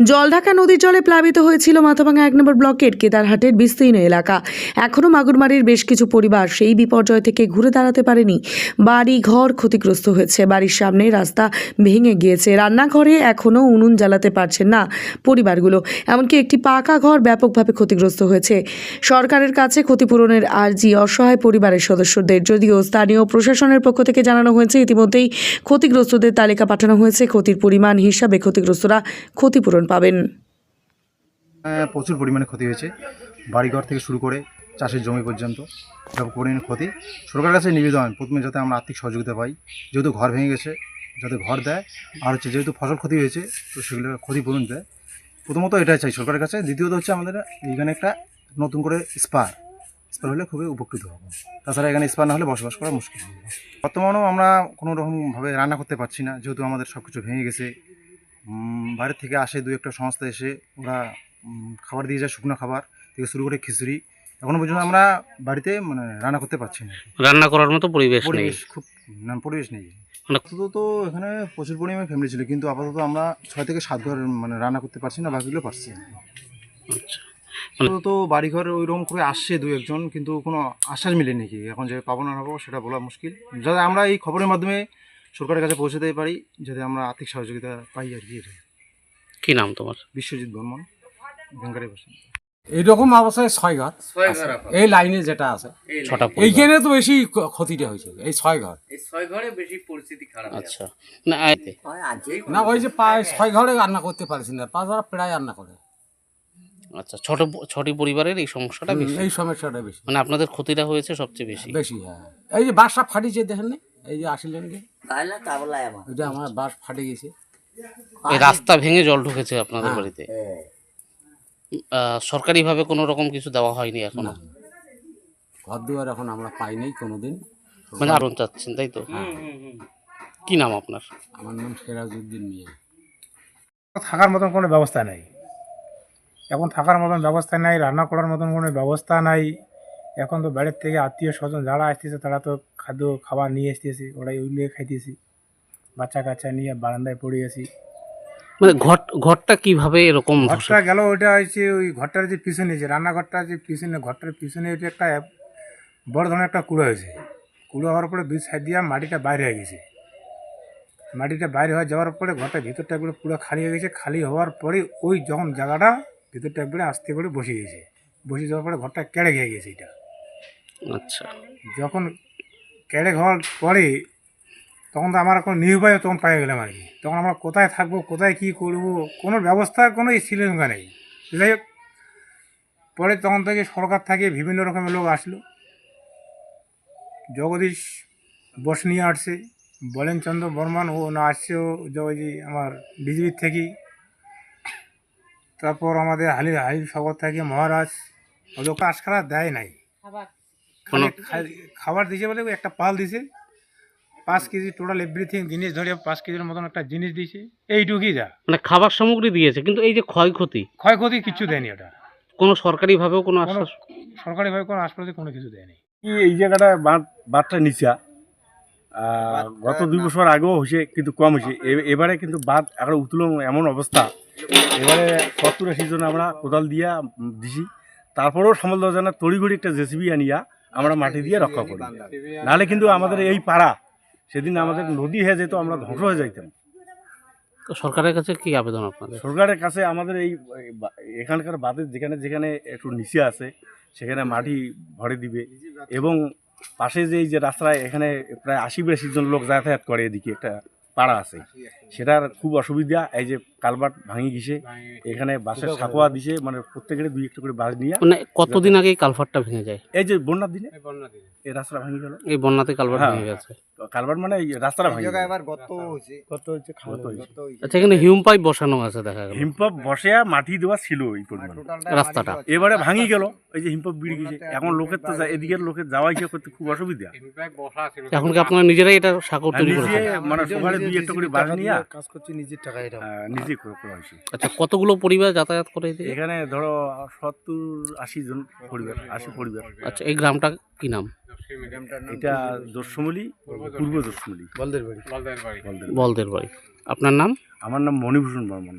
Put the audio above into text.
জলঢাকা নদীর জলে প্লাবিত হয়েছিল মাথাভাঙা এক নম্বর ব্লকের কেদারহাটের বিস্তীর্ণ এলাকা। এখনও মাগুরমারির বেশ কিছু পরিবার সেই বিপর্যয় থেকে ঘুরে দাঁড়াতে পারেনি। বাড়ি, ঘর ক্ষতিগ্রস্ত হয়েছে। বাড়ির সামনে রাস্তা ভেঙে গিয়েছে। রান্নাঘরে এখনও উনুন জ্বালাতে পারছেন না পরিবারগুলো। এমনকি একটি পাকা ঘর ব্যাপকভাবে ক্ষতিগ্রস্ত হয়েছে। সরকারের কাছে ক্ষতিপূরণের আর্জি অসহায় পরিবারের সদস্যদের যদিও স্থানীয় প্রশাসনের পক্ষ থেকে জানানো হয়েছে, ইতিমধ্যেই ক্ষতিগ্রস্তদের তালিকা পাঠানো হয়েছে। ক্ষতির পরিমাণ হিসাবে ক্ষতিগ্রস্তরা ক্ষতিপূরণ পাবেন? হ্যাঁ, প্রচুর পরিমাণে ক্ষতি হয়েছে। বাড়িঘর থেকে শুরু করে চাষের জমি পর্যন্ত ব্যাপক পরিমাণে ক্ষতি। সরকারের কাছে নিবেদন প্রথমে যাতে আমরা আর্থিক সহযোগিতা পাই। যেহেতু ঘর ভেঙে গেছে যাতে ঘর দেয় আর হচ্ছে যেহেতু ফসল ক্ষতি হয়েছে তো সেগুলো ক্ষতিপূরণ দেয়। প্রথমত এটাই চাই সরকারের কাছে। দ্বিতীয়ত হচ্ছে আমাদের এইখানে একটা নতুন করে স্পার। স্পার হলে খুবই উপকৃত হব। তাছাড়া এখানে স্পার না হলে বসবাস করা মুশকিল যাবে। বর্তমানেও আমরা কোনো রকমভাবে রান্না করতে পারছি না যেহেতু আমাদের সব কিছু ভেঙে গেছে। উম, বাইরের থেকে আসে দু একটা সংস্থা এসে ওরা খাবার দিয়ে যায় শুকনো খাবার থেকে শুরু করে খিচুড়ি। এখনও পর্যন্ত আমরা বাড়িতে মানে রান্না করতে পারছি না। রান্না করার মতো পরিবেশ নেই। পরিবেশ খুব না পরিবেশ নেই। মানে- আপাতত তো এখানে প্রচুর পরিমাণে ফ্যামিলি ছিল কিন্তু আপাতত আমরা ছয় থেকে সাত ঘর মানে রান্না করতে পারছি না বাকিগুলো পারছি আচ্ছা। আপাতত বাড়িঘর ওই রকম করে আসছে দু একজন কিন্তু কোনো আশ্বাস মিলেনি কি এখন যে পাবো না পাবো সেটা বলা মুশকিল। যাতে আমরা এই খবরের মাধ্যমে সরকারের কাছে পৌঁছে দিতে পারি যাতে আমরা আর্থিক সহযোগিতা পাই আর কি এটাই। কি নাম তোমার? বিশ্বজিৎ বর্মন ভেঙ্কারি বাসিন্দা এইরকম অবস্থায় ছয় ঘর। এই লাইনে যেটা আছে ছটা। এইখানে তো বেশি ক্ষতিটা হয়েছে এই ছয় ঘর। আচ্ছা। না আ- না ওই যে প্রায় ছয় ঘরে রান্না করতে পারছি না পাঁচ ঘর প্রায় রান্না করে। আচ্ছা ছোট ছটি পরিবারের এই সমস্যাটা বেশি? এই সমস্যাটা বেশি। মানে আপনাদের ক্ষতিটা হয়েছে সবচেয়ে বেশি? বেশি হ্যাঁ। এই যে বাসটা ফাটিছে দেখেন না এই যে আসলেন যে এটা আমার বাস ফাটে গেছে। এই রাস্তা ভেঙে জল ঢুকেছে আপনাদের বাড়িতে? আহ, সরকারিভাবে কোনো রকম কিছু দেওয়া হয়নি এখনও? ঘর দুয়ার এখন আমরা পাইনি কোনোদিন। মানে আরও চাচ্ছেন তাই তো? কি নাম আপনার? আমার নাম সিরাজউদ্দিন মিয়া। থাকার মতন কোনো ব্যবস্থা নেই। এখন থাকার মতন ব্যবস্থা নাই রান্না করার মতন কোনো ব্যবস্থা নাই। এখন তো বাইরের থেকে আত্মীয় স্বজন যারা আসতেছে তারা তো খাদ্য খাবার নিয়ে আসতেছে ওরাই ওইগুলো খাইতেছি। বাচ্চা কাচ্চা নিয়ে বারান্দায় পড়ে আছি। মানে ঘর ঘরটা কীভাবে এরকম ঘরটা গেল ওইটা হচ্ছে ওই ঘরটার যে পিছনে যে রান্নাঘরটা যে পিছনে ঘরটার পিছনে ওইটা একটা বড় ধরনের একটা কুড়ো হয়েছে। কুড়ো হওয়ার পরে দুই সাইড দিয়ে মাটিটা বাইরে হয়ে গেছে। মাটিটা বাইরে হয়ে যাওয়ার পরে ঘরটা ভিতরটা একবারে পুরো খালি হয়ে গেছে। খালি হওয়ার পরে ওই যখন জায়গাটা ভিতরটা একবারে আস্তে করে বসে গেছে। বসে যাওয়ার পরে ঘরটা কেড়ে খেয়ে গেছে এটা। আচ্ছা। যখন কেড়ে হওয়ার পরে তখন তো আমার কোনো নিরুপায় তখন পাই গেলাম আর কি। তখন আমরা কোথায় থাকব কোথায় কী করব কোনো ব্যবস্থা কোনো শ্রীলঙ্কা নেই। যাই হোক পরে তখন থেকে সরকার থেকে বিভিন্ন রকমের লোক আসলো। জগদীশ বস নিয়ে আসছে বলেন চন্দ্র বর্মন ও না আসছে ও জগদী আমার বিজেপির থেকে তারপর আমাদের হালি হালি শহর থেকে মহারাজ ওদেরকে আজকাল আর দেয় নাই। খা- খাবার দিয়েছে বলে একটা পাল দিছে পাঁচ কেজি টোটাল এভরিথিং জিনিস ধরে পাঁচ কেজির মতন একটা জিনিস দিয়েছে। এইটুকুই যা। মানে খাবার সামগ্রী দিয়েছে কিন্তু এই যে ক্ষয়ক্ষতি ক্ষয়ক্ষতি কিছু দেয়নি ওটা। কোনো সরকারিভাবেও কোনো কোনো আশ্বাস সরকারিভাবে কোনো হাসপাতালে কোনো কিছু দেয়নি। কি এই জায়গাটা বাঁধ বাঁধটা নিচা। আর গত দুই বছর আগেও হয়েছে কিন্তু কম হয়েছে। এবারে কিন্তু বাঁধ এখন উতলন এমন অবস্থা। এবারে সত্তর আশি জন আমরা কোদাল দিয়া দিছি। তারপরেও সামাল দেওয়া যায় না তড়িঘড়ি একটা জেসিবি আনিয়া আমরা মাটি দিয়ে রক্ষা করি। নাহলে কিন্তু আমাদের এই পাড়া সেদিন আমাদের নদী হয়ে যেত আমরা ধ্বংস হয়ে যাইতাম। তো সরকারের কাছে কি আবেদন আপনাদের? সরকারের কাছে আমাদের এই এখানকার বাদের যেখানে যেখানে একটু নিচে আছে সেখানে মাটি ভরে দিবে। এবং পাশে যে এই যে রাস্তায় এখানে প্রায় আশি বিরাশি জন লোক যাতায়াত করে এদিকে একটা পাড়া আছে। সেটার খুব অসুবিধা এই যে কালবাট ভাঙি গেছে এখানে বাসের সাঁকোয়া দিছে মানে প্রত্যেকের দুই একটা করে বাস নিয়ে। মানে কতদিন আগে কালভারটা ভেঙে যায়? এই যে বন্যার দিনে? এই রাস্তাটা ভাঙি গেল। এই বন্যাতে কালভার হ্যাঁ। ভেঙে গেছে। কালবাট মানে রাস্তাটা ভাঙি। গত হয়েছে। হয়েছে। আচ্ছা এখানে হিউম পাইপ বসানো আছে দেখা গেল। হিমপাপ বসে মাটি দেওয়া ছিল এই পরিমাণ। রাস্তাটা। এবারে ভাঙি গেল এই যে হিমপাপ বিড়ি গেছে। এখন লোকের তো এদিকের লোকের যাওয়া ইয়ে করতে খুব অসুবিধা। এখন কি আপনারা নিজেরাই এটা সাঁকর তৈরি করেছেন। মানে সকালে দুই একটা করে বাস নিয়ে কাজ করছি নিজের টাকা এটা নিজেই করা হয়েছে। আচ্ছা কতগুলো পরিবার যাতায়াত করে এখানে ধরো সত্তর আশি জন পরিবার আশি পরিবার। আচ্ছা এই গ্রামটা কি নাম? এটা দর্শমলি পূর্ব দর্শমলি বলদের বাড়ি বলদের বলদের বাড়ি আপনার নাম? আমার নাম মণিভূষণ বর্মন।